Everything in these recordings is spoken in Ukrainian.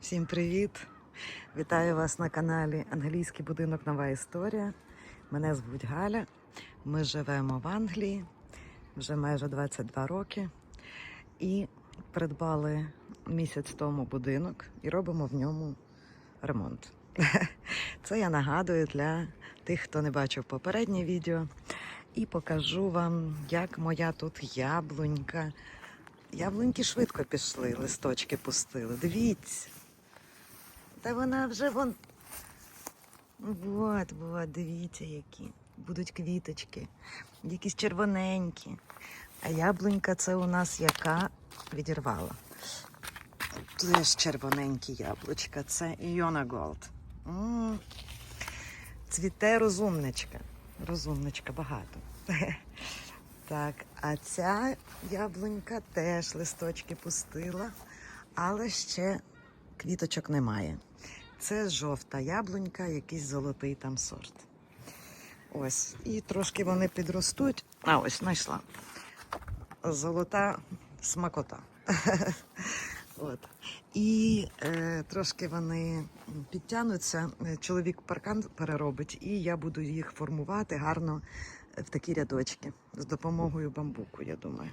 Всім привіт! Вітаю вас на каналі Англійський будинок Нова історія. Мене звуть Галя. Ми живемо в Англії вже майже 22 роки і придбали місяць тому будинок і робимо в ньому ремонт. Це я нагадую для тих, хто не бачив попереднє відео. І покажу вам, як моя тут яблунька. Яблуньки швидко пішли, листочки пустили. Дивіться. Та вона вже вон. Вот, вот, дивіться, які. Будуть квіточки, якісь червоненькі. А яблунька це у нас яка відірвала. Теж червоненькі яблучка. Це Іона Голд. Цвіте розумничка. Розумничка багато. Так, а ця яблунька теж листочки пустила, але ще квіточок немає. Це жовта яблунька, якийсь золотий там сорт. Ось. І трошки вони підростуть. А ось знайшла. Золота смакота. От. І е, трошки вони підтягнуться. Е, Чоловік паркан переробить, і я буду їх формувати гарно в такі рядочки з допомогою бамбуку, я думаю.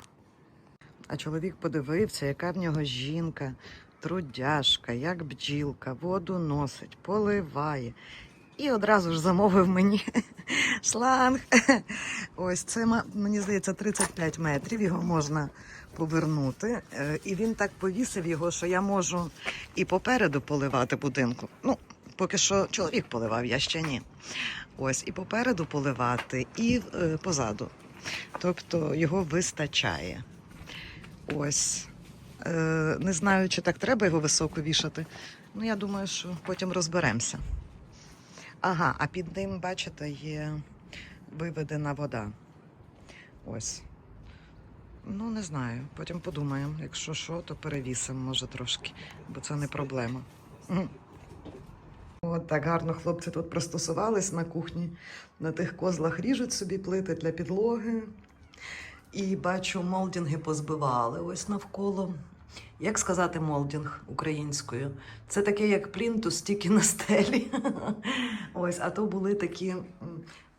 А чоловік подивився, яка в нього жінка, трудяжка, як бджілка, воду носить, поливає. І одразу ж замовив мені шланг. Ось це мені здається 35 метрів. Його можна повернути. Е, І він так повісив його, що я можу і попереду поливати будинку. Ну, поки що чоловік поливав, я ще ні. Ось і попереду поливати, і е, позаду. Тобто його вистачає. Ось. Е, не знаю, чи так треба його високо вішати. Ну, я думаю, що потім розберемося. Ага, а під ним, бачите, є виведена вода. Ось. Ну, не знаю. Потім подумаємо. Якщо що, то перевісимо, може, трошки, бо це не проблема. От так гарно хлопці тут пристосувались на кухні. На тих козлах ріжуть собі плити для підлоги. І бачу, молдінги позбивали ось навколо. Як сказати молдінг українською? Це таке, як плінтус, тільки на стелі. Ось, а то були такі,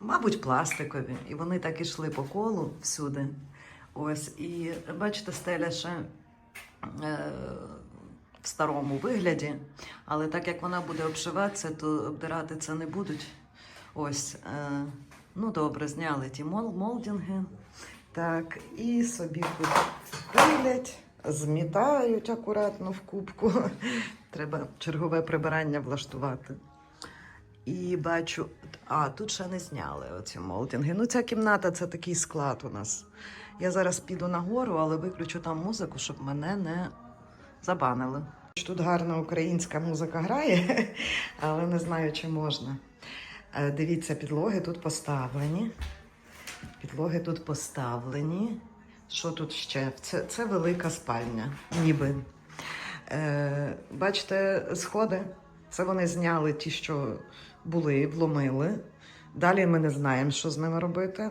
мабуть, пластикові, і вони так ішли по колу всюди. Ось, і бачите, стеля ще е, в старому вигляді, але так як вона буде обшиватися, то обдирати це не будуть. Ось, е, ну добре, зняли ті мол- молдінги. Так, і собі тут пилять, змітають акуратно в кубку. Треба чергове прибирання влаштувати. І бачу, а тут ще не зняли оці молдинги. Ну, ця кімната це такий склад у нас. Я зараз піду нагору, але виключу там музику, щоб мене не забанили. Тут гарна українська музика грає, але не знаю, чи можна. Е, Дивіться, підлоги тут поставлені. Підлоги тут поставлені. Що тут ще? Це, це велика спальня, ніби. Е, бачите, сходи. Це вони зняли ті, що були, вломили. Далі ми не знаємо, що з ними робити.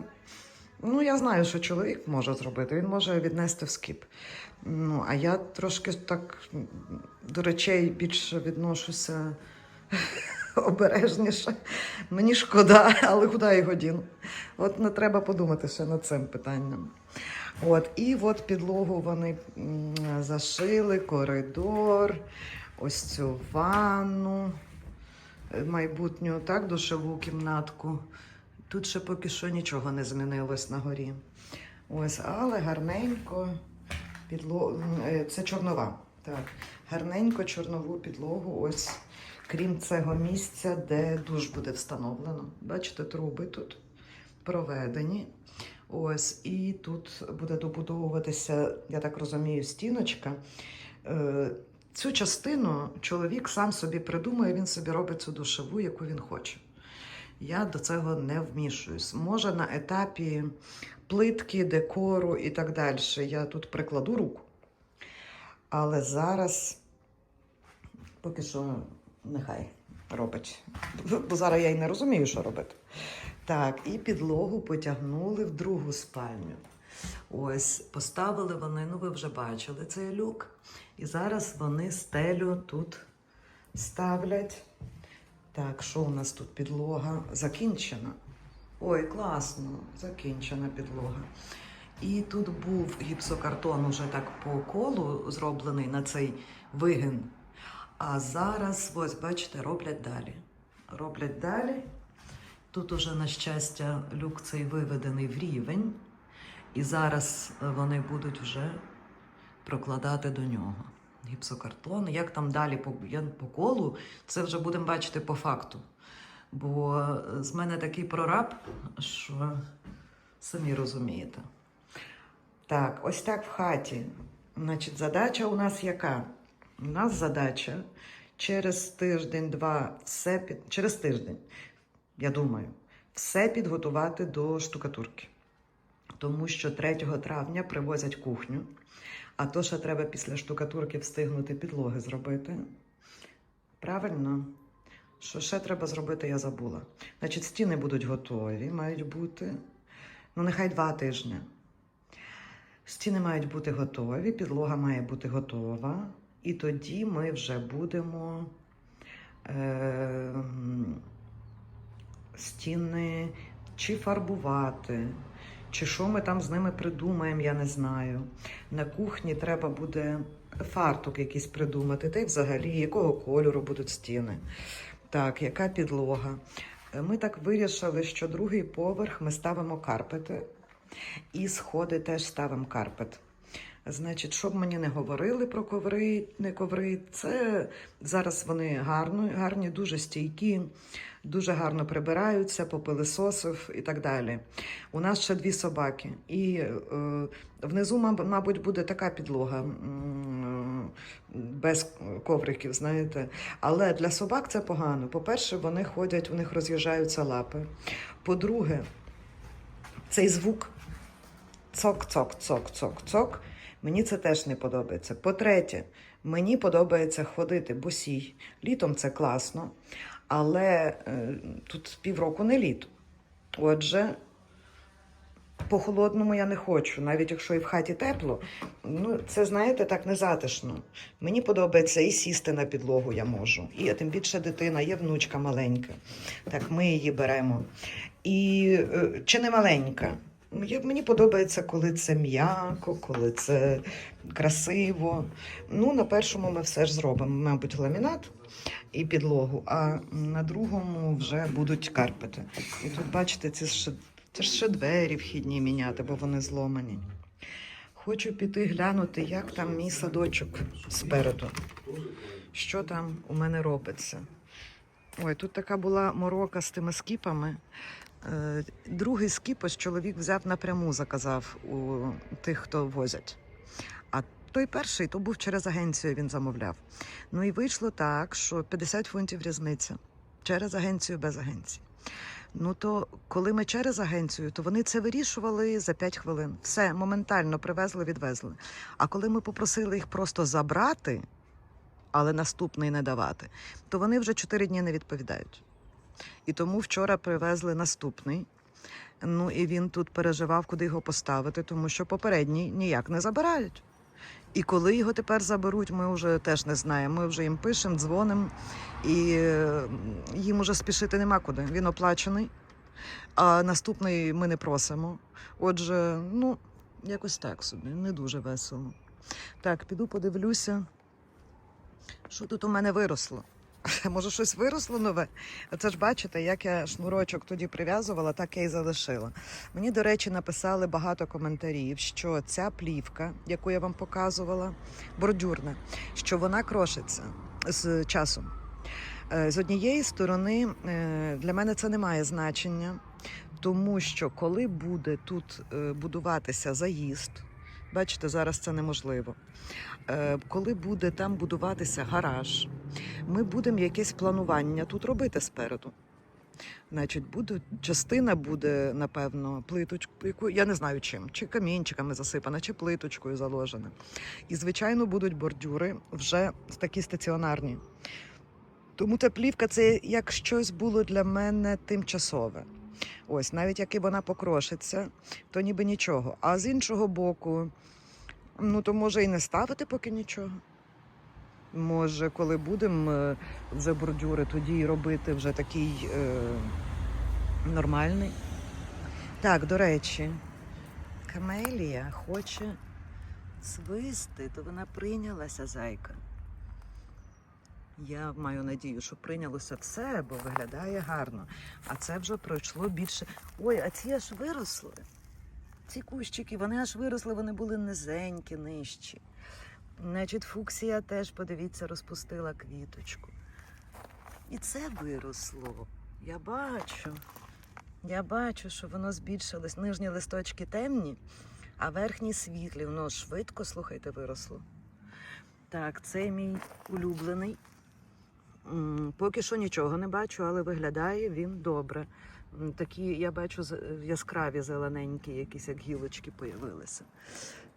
Ну, я знаю, що чоловік може зробити, він може віднести в скіп. Ну, а я трошки так до речей більше відношуся обережніше. Мені шкода, але куди його діну? От не треба подумати ще над цим питанням. От, і от підлогу вони зашили, коридор, ось цю ванну е, майбутню, так, душову кімнатку. Тут ще поки що нічого не змінилось на горі. Ось, але гарненько підлогу. Це чорнова. Так, гарненько чорнову підлогу. Ось, крім цього місця, де душ буде встановлено. Бачите, труби тут проведені. Ось, і тут буде добудовуватися, я так розумію, стіночка. Е, Цю частину чоловік сам собі придумує, він собі робить цю душову, яку він хоче. Я до цього не вмішуюсь. Може, на етапі плитки, декору і так далі. Я тут прикладу руку. Але зараз поки що нехай робить. Бо зараз я й не розумію, що робити. Так, і підлогу потягнули в другу спальню. Ось, поставили вони, ну ви вже бачили цей люк. І зараз вони стелю тут ставлять. Так, що у нас тут підлога? Закінчена. Ой, класно, закінчена підлога. І тут був гіпсокартон уже так по колу зроблений на цей вигин. А зараз, ось бачите, роблять далі. Роблять далі. Тут уже, на щастя, люк цей виведений в рівень. І зараз вони будуть вже прокладати до нього гіпсокартон. Як там далі по, по колу, це вже будемо бачити по факту. Бо з мене такий прораб, що самі розумієте. Так, ось так в хаті. Значить, задача у нас яка? У нас задача через тиждень-два все під... через тиждень, я думаю, все підготувати до штукатурки. Тому що 3 травня привозять кухню, а то ще треба після штукатурки встигнути підлоги зробити. Правильно? Що ще треба зробити, я забула. Значить, стіни будуть готові, мають бути. Ну, нехай два тижні. Стіни мають бути готові, підлога має бути готова. І тоді ми вже будемо е, стіни чи фарбувати, чи що ми там з ними придумаємо, я не знаю. На кухні треба буде фартук якийсь придумати. Та й взагалі, якого кольору будуть стіни. Так, яка підлога. Ми так вирішили, що другий поверх ми ставимо карпети, і сходи теж ставимо карпет. Значить, щоб мені не говорили про коври, не коври, це зараз вони гарно, гарні, дуже стійкі, дуже гарно прибираються, попилисосив і так далі. У нас ще дві собаки, і е, внизу, мабуть, буде така підлога без ковриків, знаєте. Але для собак це погано. По-перше, вони ходять, у них роз'їжджаються лапи. По-друге, цей звук цок-цок-цок-цок-цок. Мені це теж не подобається. По-третє, мені подобається ходити босій. Літом це класно, але е, тут півроку не літо. Отже, по холодному я не хочу, навіть якщо і в хаті тепло. Ну, це, знаєте, так незатишно. Мені подобається і сісти на підлогу я можу. І тим більше дитина, є внучка маленька. Так, ми її беремо. І е, чи не маленька? Мені подобається, коли це м'яко, коли це красиво. Ну, на першому ми все ж зробимо, мабуть, ламінат і підлогу, а на другому вже будуть карпети. І тут, бачите, ці ще, це ж ще двері вхідні міняти, бо вони зломані. Хочу піти глянути, як там мій садочок спереду. Що там у мене робиться. Ой, тут така була морока з тими скіпами. Е, Другий скіп ось чоловік взяв напряму, заказав у тих, хто возять. А той перший то був через агенцію, він замовляв. Ну і вийшло так, що 50 фунтів різниця через агенцію без агенції. Ну то коли ми через агенцію, то вони це вирішували за 5 хвилин. Все моментально привезли, відвезли. А коли ми попросили їх просто забрати, але наступний не давати, то вони вже 4 дні не відповідають. І тому вчора привезли наступний. Ну і він тут переживав, куди його поставити, тому що попередній ніяк не забирають. І коли його тепер заберуть, ми вже теж не знаємо. Ми вже їм пишемо, дзвонимо, і їм уже спішити нема куди. Він оплачений, а наступний ми не просимо. Отже, ну, якось так собі, не дуже весело. Так, піду подивлюся, що тут у мене виросло. Може, щось виросло нове? Оце ж бачите, як я шнурочок тоді прив'язувала, так я і залишила. Мені, до речі, написали багато коментарів, що ця плівка, яку я вам показувала, бордюрна, що вона крошиться з часом. Е, З однієї сторони, е, для мене це не має значення, тому що коли буде тут е, будуватися заїзд, бачите, зараз це неможливо. Коли буде там будуватися гараж, ми будемо якесь планування тут робити спереду. Значить, буде, частина буде, напевно, плиточкою, я не знаю чим, чи камінчиками засипана, чи плиточкою заложена. І, звичайно, будуть бордюри вже такі стаціонарні. Тому та плівка це як щось було для мене тимчасове. Ось, навіть як вона покрошиться, то ніби нічого. А з іншого боку, ну то може і не ставити поки нічого. Може, коли будемо е, вже бордюри, тоді робити вже такий е, нормальний. Так, до речі, Камелія хоче свисти, то вона прийнялася зайка. Я маю надію, що прийнялося все, бо виглядає гарно. А це вже пройшло більше. Ой, а ці аж виросли. Ці кущики, вони аж виросли, вони були низенькі, нижчі. Значить, фуксія теж, подивіться, розпустила квіточку. І це виросло. Я бачу. Я бачу, що воно збільшилось. Нижні листочки темні, а верхні світлі. Воно швидко, слухайте, виросло. Так, це мій улюблений. Поки що нічого не бачу, але виглядає він добре. Такі, я бачу, яскраві зелененькі, якісь як гілочки появилися.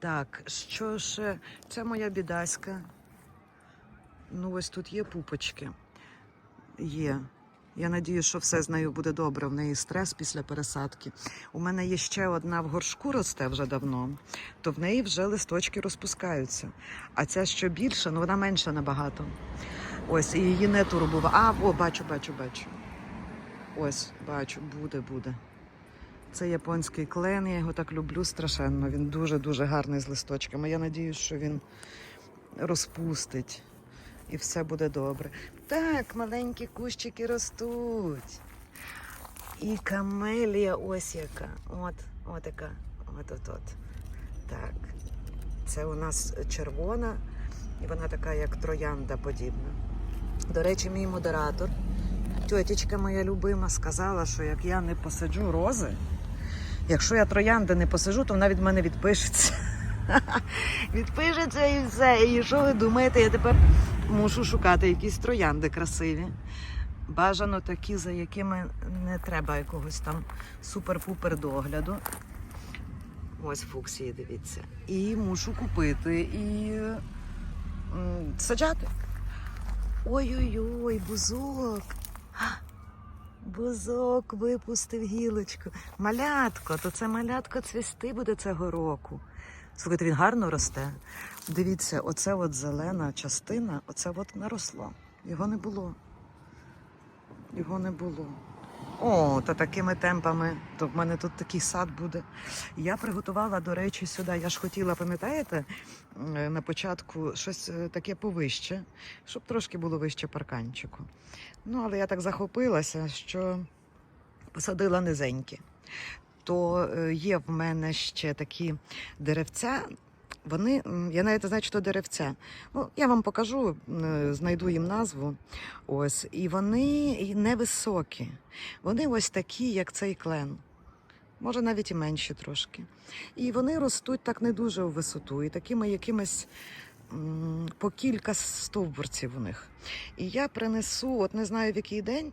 Так, що ще? Це моя бідаська. Ну, ось тут є пупочки. Є. Я надію, що все з нею буде добре. В неї стрес після пересадки. У мене є ще одна в горшку росте вже давно, то в неї вже листочки розпускаються. А ця що більша, ну вона менша набагато. Ось, і її не турбував. А, о, бачу, бачу, бачу. Ось, бачу, буде, буде. Це японський клен, я його так люблю страшенно. Він дуже-дуже гарний з листочками. Я надію, що він розпустить і все буде добре. Так, маленькі кущики ростуть. І камелія ось яка. От, от яка. От от от. Так. Це у нас червона, і вона така, як троянда подібна. До речі, мій модератор, тьотічка моя любима, сказала, що як я не посаджу рози, якщо я троянди не посаджу, то вона від мене відпишеться. Відпишеться і все. І що ви думаєте, я тепер мушу шукати якісь троянди красиві. Бажано такі, за якими не треба якогось там супер-пупер догляду. Ось фуксії, дивіться. І мушу купити і саджати. Ой-ой-ой, бузок. Бузок випустив гілочку. Малятко, то це малятко цвісти буде цього року. Слухайте, він гарно росте. Дивіться, оце от зелена частина, оце от наросло. Його не було. Його не було. О, та такими темпами, то в мене тут такий сад буде. Я приготувала, до речі, сюди. Я ж хотіла, пам'ятаєте, е, на початку щось е, таке повище, щоб трошки було вище парканчику. Ну, але я так захопилася, що посадила низенькі. То е, є в мене ще такі деревця. Вони, я навіть знаю, то деревця. Ну, я вам покажу, е, знайду їм назву. Ось, і вони невисокі. Вони ось такі, як цей клен. Може, навіть і менші трошки. І вони ростуть так не дуже у висоту, і такими якимись по кілька стовбурців у них. І я принесу, от не знаю в який день,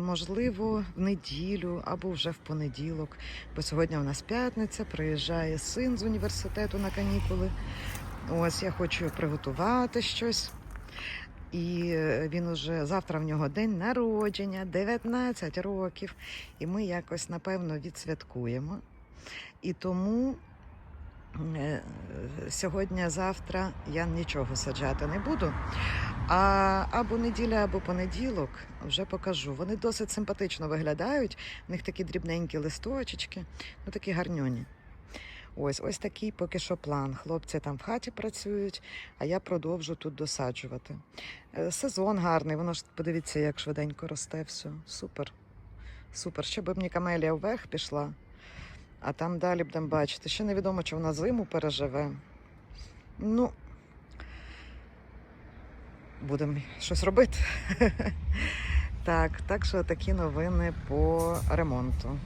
можливо, в неділю або вже в понеділок. Бо сьогодні у нас п'ятниця, приїжджає син з університету на канікули. Ось я хочу приготувати щось. І е, він уже завтра в нього день народження, 19 років. І ми якось напевно відсвяткуємо. І тому е, сьогодні-завтра я нічого саджати не буду. А або неділя, або понеділок вже покажу. Вони досить симпатично виглядають. У них такі дрібненькі листочечки, ну такі гарньоні. Ось ось такий поки що план. Хлопці там в хаті працюють, а я продовжу тут досаджувати. Е, Сезон гарний, воно ж подивіться, як швиденько росте все. Супер. Супер. Ще б мені камелія вверх пішла, а там далі будемо бачити. Ще невідомо, чи вона зиму переживе. Ну, будемо щось робити. так, так що такі новини по ремонту.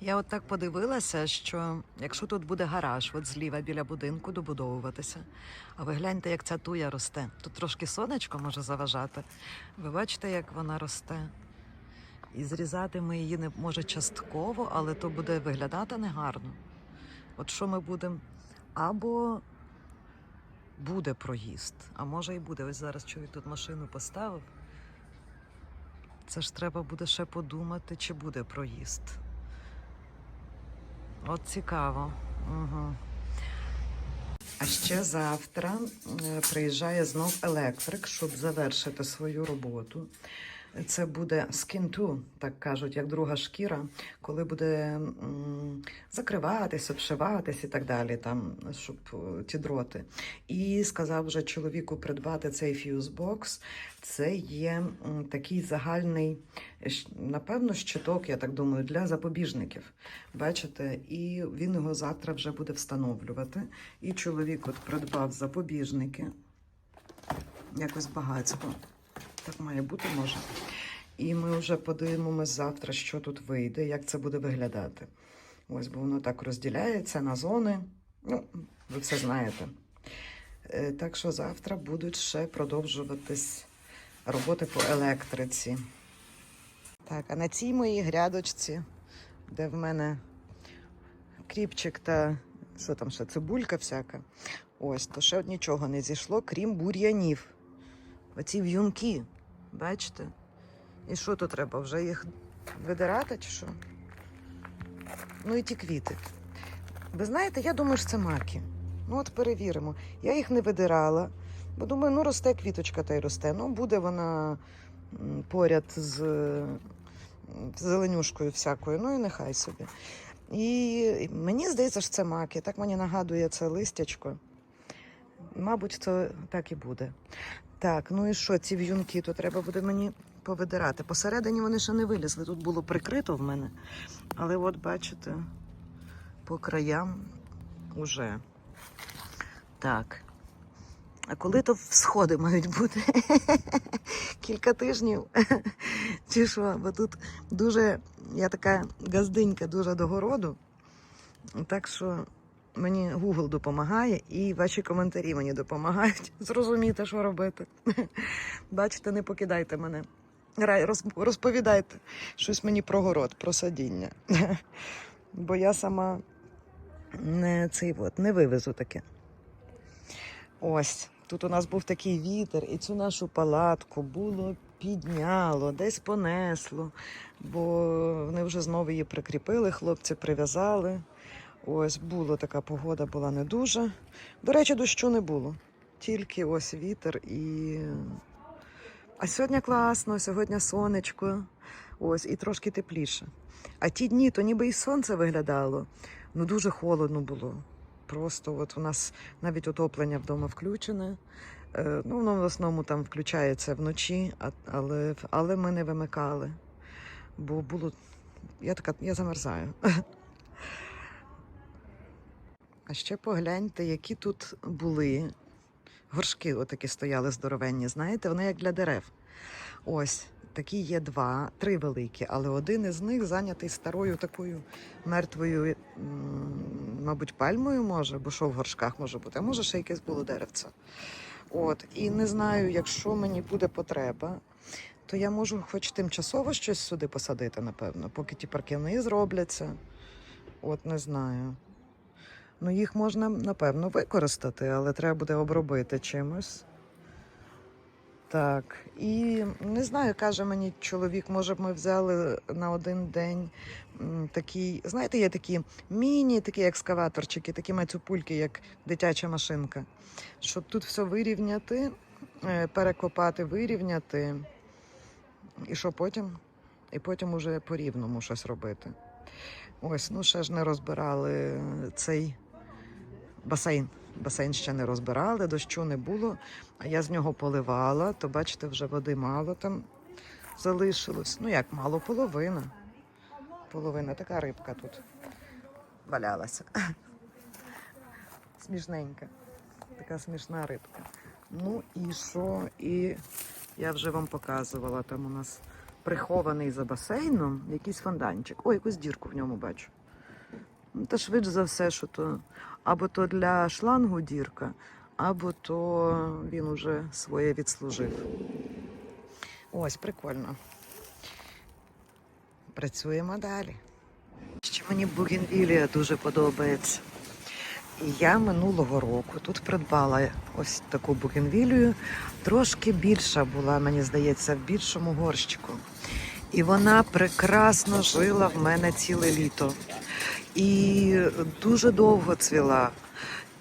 Я от так подивилася, що якщо тут буде гараж, от зліва біля будинку добудовуватися, а ви гляньте, як ця туя росте. Тут трошки сонечко може заважати. Ви бачите, як вона росте. І зрізати ми її не може частково, але то буде виглядати негарно. От що ми будемо або буде проїзд, а може і буде. Ось зараз чую, тут машину поставив. Це ж треба буде ще подумати, чи буде проїзд. От цікаво. Угу. А ще завтра е, приїжджає знов електрик, щоб завершити свою роботу. Це буде skin to, так кажуть, як друга шкіра, коли буде закриватись, обшиватись і так далі, там, щоб е, ті дроти. І сказав вже чоловіку придбати цей фьюзбокс. Це є такий загальний, е, напевно, щиток, я так думаю, для запобіжників. Бачите, і він його завтра вже буде встановлювати. І чоловік от придбав запобіжники. Якось багатько. Так має бути може. І ми вже подивимося завтра, що тут вийде, як це буде виглядати. Ось, бо воно так розділяється на зони. Ну, ви все знаєте. Е, Так що завтра будуть ще продовжуватись роботи по електриці. Так, а на цій моїй грядочці, де в мене кріпчик та що там ще, цибулька всяка. Ось, то ще нічого не зійшло, крім бур'янів. Оці в'юнки, бачите? І що тут треба? Вже їх видирати чи що? Ну і ті квіти. Ви знаєте, я думаю, що це маки. Ну, от перевіримо. Я їх не видирала, бо думаю, ну росте квіточка та й росте. Ну, буде вона поряд з зеленюшкою всякою, ну і нехай собі. І мені здається, що це маки. Так мені нагадує це листячко. Мабуть, це так і буде. Так, ну і що, ці в'юнки, то треба буде мені повидирати. Посередині вони ще не вилізли. Тут було прикрито в мене. Але от бачите, по краям уже. Так. А коли то всходи мають бути? Кілька тижнів. Чи що? Бо тут дуже, я така газдинька дуже до городу. Так що мені Google допомагає і ваші коментарі мені допомагають зрозуміти, що робити. Бачите, не покидайте мене. Розповідайте щось мені про город, про садіння. Бо я сама не цей от, не вивезу таке. Ось, тут у нас був такий вітер, і цю нашу палатку було підняло, десь понесло, бо вони вже знову її прикріпили, хлопці прив'язали. Ось була така погода, була не дуже. До речі, дощу не було. Тільки ось вітер і. А сьогодні класно, сьогодні сонечко. Ось, і трошки тепліше. А ті дні, то ніби і сонце виглядало. Ну дуже холодно було. Просто от у нас навіть отоплення вдома включене. Е, ну, воно в основному там включається вночі, а, але, але ми не вимикали. Бо було. Я така, я замерзаю. А ще погляньте, які тут були горшки, отакі стояли здоровенні, знаєте, вони як для дерев. Ось такі є два, три великі, але один із них зайнятий старою такою мертвою, мабуть, пальмою може, бо що в горшках може бути, а може ще якесь було деревце. От, і не знаю, якщо мені буде потреба, то я можу хоч тимчасово щось сюди посадити, напевно, поки ті паркани зробляться. От не знаю. Ну, їх можна, напевно, використати, але треба буде обробити чимось. Так, і не знаю, каже мені чоловік, може б ми взяли на один день такий, знаєте, є такі міні, такі екскаваторчики, такі мацюпульки, як дитяча машинка. Щоб тут все вирівняти, е, перекопати, вирівняти, і що потім? І потім уже по рівному щось робити. Ось, ну ще ж не розбирали цей басейн. Басейн ще не розбирали, дощу не було, а я з нього поливала, то бачите, вже води мало там залишилось. Ну як мало, половина. Половина така рибка тут валялася. Смішненька. Така смішна рибка. Ну і що? І я вже вам показувала, там у нас прихований за басейном якийсь фонданчик. О, якусь дірку в ньому бачу. Ну, Та швидше за все, що то або то для шлангу дірка, або то він уже своє відслужив. Ось, прикольно. Працюємо далі. Ще мені бугенвілія дуже подобається. Я минулого року тут придбала ось таку бугенвілію. Трошки більша була, мені здається, в більшому горщику. І вона прекрасно жила в мене ціле літо. І дуже довго цвіла.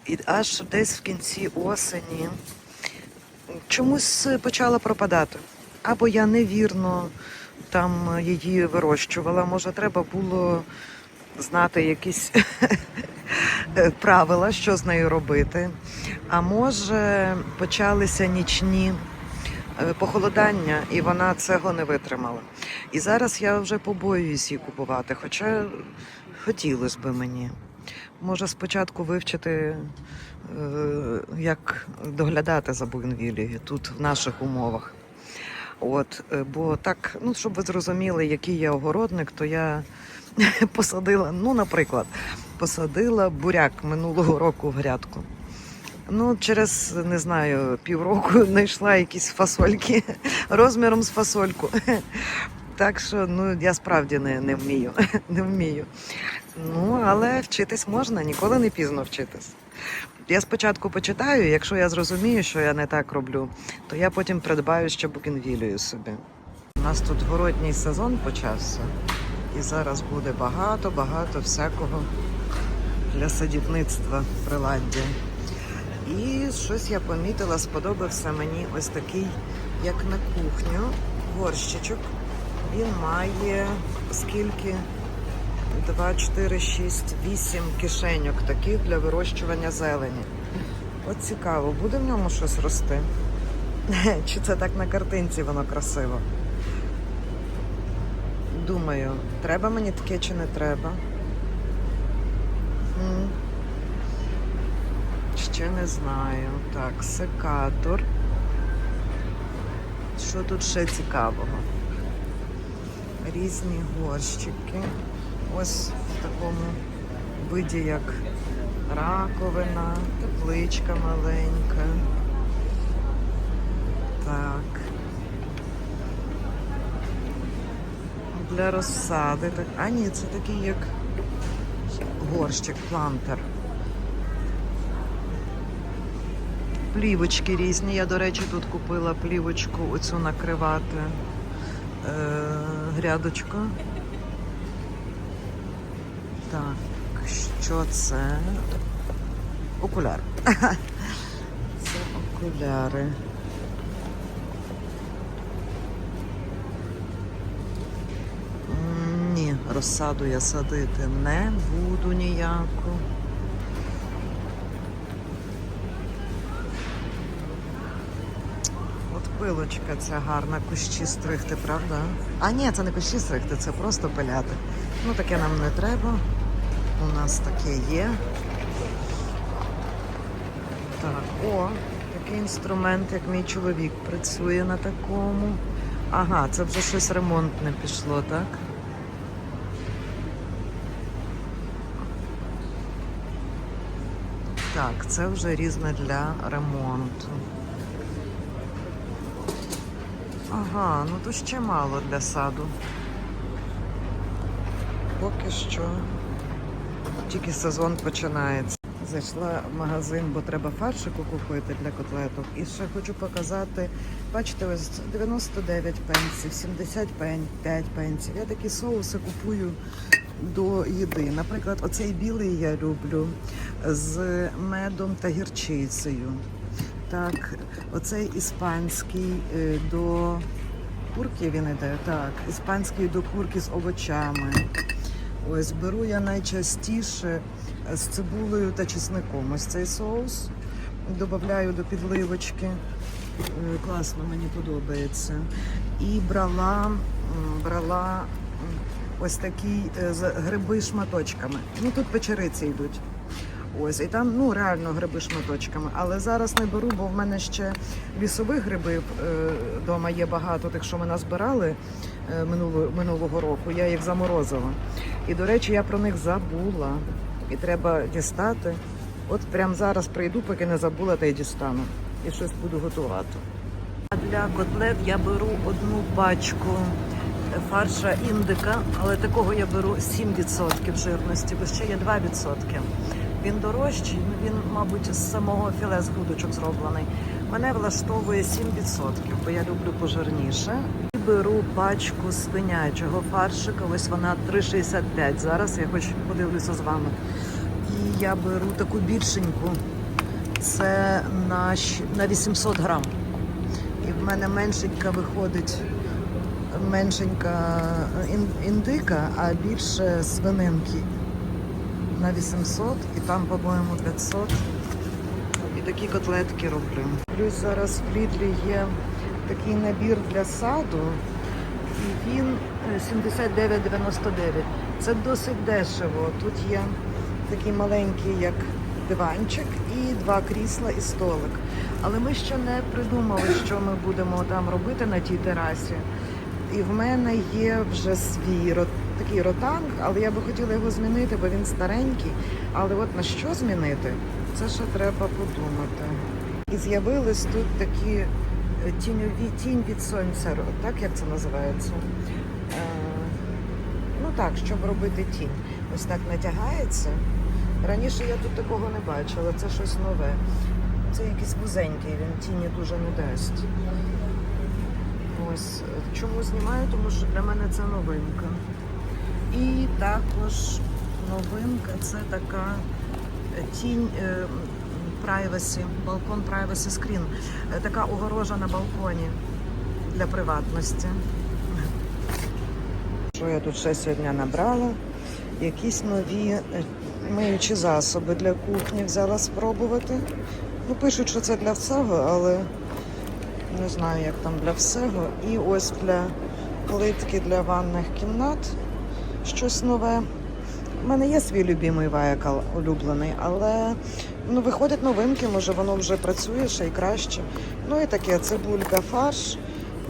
І аж десь в кінці осені чомусь почала пропадати. Або я невірно там її вирощувала. Може, треба було знати якісь правила, що з нею робити. А може, почалися нічні похолодання, і вона цього не витримала. І зараз я вже побоююсь її купувати, хоча хотілося б мені. Може, спочатку вивчити, е, як доглядати за бугенвілією тут, в наших умовах. От, е, бо так, ну щоб ви зрозуміли, який я огородник, то я посадила, ну, наприклад, посадила буряк минулого року в грядку. Ну, через не знаю, півроку знайшла якісь фасольки розміром з фасольку. Так що ну я справді не, не вмію. не вмію. Ну, але вчитись можна, ніколи не пізно вчитись. Я спочатку почитаю, якщо я зрозумію, що я не так роблю, то я потім придбаю ще букінвілію собі. У нас тут городній сезон почався, і зараз буде багато-багато всякого для садівництва приладдя. І щось я помітила, сподобався мені ось такий, як на кухню, горщичок. Він має скільки? 2, 4, 6, 8 кишеньок таких для вирощування зелені. От цікаво, буде в ньому щось рости? Чи це так на картинці воно красиво? Думаю, треба мені таке чи не треба? Ще не знаю. Так, секатор. Що тут ще цікавого? Різні горщики. Ось в такому виді, як раковина, тепличка маленька. Так. Для розсади. А ні, це такий як горщик, плантер. Плівочки різні. Я, до речі, тут купила плівочку оцю накривати е, грядочку. Так, що це? Окуляр. Це окуляри. Ні, розсаду я садити не буду ніяку. От пилочка ця гарна, кущі стригти, правда? А ні, це не кущі стригти, це просто пиляти. Ну таке нам не треба. У нас таке є. Так, о, такий інструмент, як мій чоловік працює на такому. Ага, це вже щось ремонтне пішло, так? Так, це вже різне для ремонту. Ага, ну то ще мало для саду. Поки що тільки сезон починається. Зайшла в магазин, бо треба фаршику купити для котлеток. І ще хочу показати. Бачите, ось 99 пенсів, 75 пенсів. Я такі соуси купую до їди. Наприклад, оцей білий я люблю з медом та гірчицею. Так, оцей іспанський е, до курки він іде. Так, іспанський до курки з овочами. Ось беру я найчастіше з цибулею та чесником. Ось цей соус. Додаю до підливочки. Е, Класно, мені подобається. І брала, брала ось такі е, гриби шматочками. Ну тут печериці йдуть. Ось, і там ну реально гриби шматочками. Але зараз не беру, бо в мене ще лісових грибів вдома є багато, тих, що ми назбирали е, минулого, минулого року. Я їх заморозила. І, до речі, я про них забула. І треба дістати. От прямо зараз прийду, поки не забула, та й дістану. І щось буду готувати. Для котлет я беру одну пачку фарша індика, але такого я беру 7% жирності, бо ще є 2%. Він дорожчий, ну він, мабуть, з самого філе з грудочок зроблений. Мене влаштовує 7%, бо я люблю пожирніше. І беру пачку свинячого фаршика. Ось вона 3,65. Зараз я хоч подивлюся з вами. І я беру таку більшеньку це на, на 800 грам. І в мене меншенька виходить, меншенька індика, а більше свининки на 800 і там, по-моєму, 500. І такі котлетки роблю. Плюс зараз в Лідлі є такий набір для саду, і він е, 79,99. Це досить дешево. Тут є такий маленький, як диванчик, і два крісла і столик. Але ми ще не придумали, що ми будемо там робити на тій терасі. І в мене є вже свій такий ротанг, але я би хотіла його змінити, бо він старенький. Але от на що змінити, це ще треба подумати. І з'явились тут такі е, тіньові тінь від сонця, так як це називається? Е, ну так, щоб робити тінь. Ось так натягається. Раніше я тут такого не бачила, це щось нове. Це якийсь вузенький, він тіні дуже не дасть. Ось е, чому знімаю, тому що для мене це новинка. І також новинка це така тінь е, privacy, балкон privacy screen. Е, Така огорожа на балконі для приватності. Що я тут ще сьогодні набрала? Якісь нові е, миючі засоби для кухні взяла спробувати. Ну, пишуть, що це для всього, але не знаю, як там для всього. І ось для плитки для ванних кімнат щось нове. У мене є свій любимий ваякал улюблений, але ну, виходять новинки, може воно вже працює ще й краще. Ну і таке, цибулька, фарш,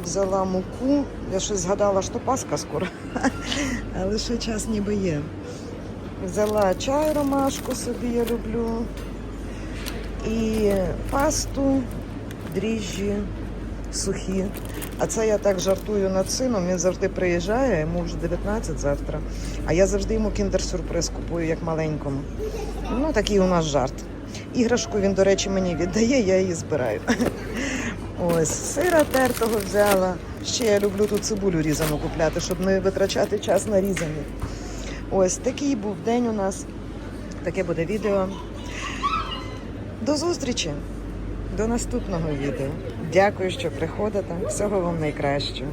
взяла муку. Я щось згадала, що Пасха скоро, але ще час ніби є. Взяла чай ромашку собі, я люблю. І пасту, дріжджі сухі. А це я так жартую над сином. Він завжди приїжджає, йому вже 19 завтра. А я завжди йому кіндер-сюрприз купую як маленькому. Ну, такий у нас жарт. Іграшку він, до речі, мені віддає, я її збираю. Ось, сира тертого взяла. Ще я люблю тут цибулю різану купляти, щоб не витрачати час на різані. Ось такий був день у нас. Таке буде відео. До зустрічі! До наступного відео. Дякую, що приходите. Всього вам найкращого.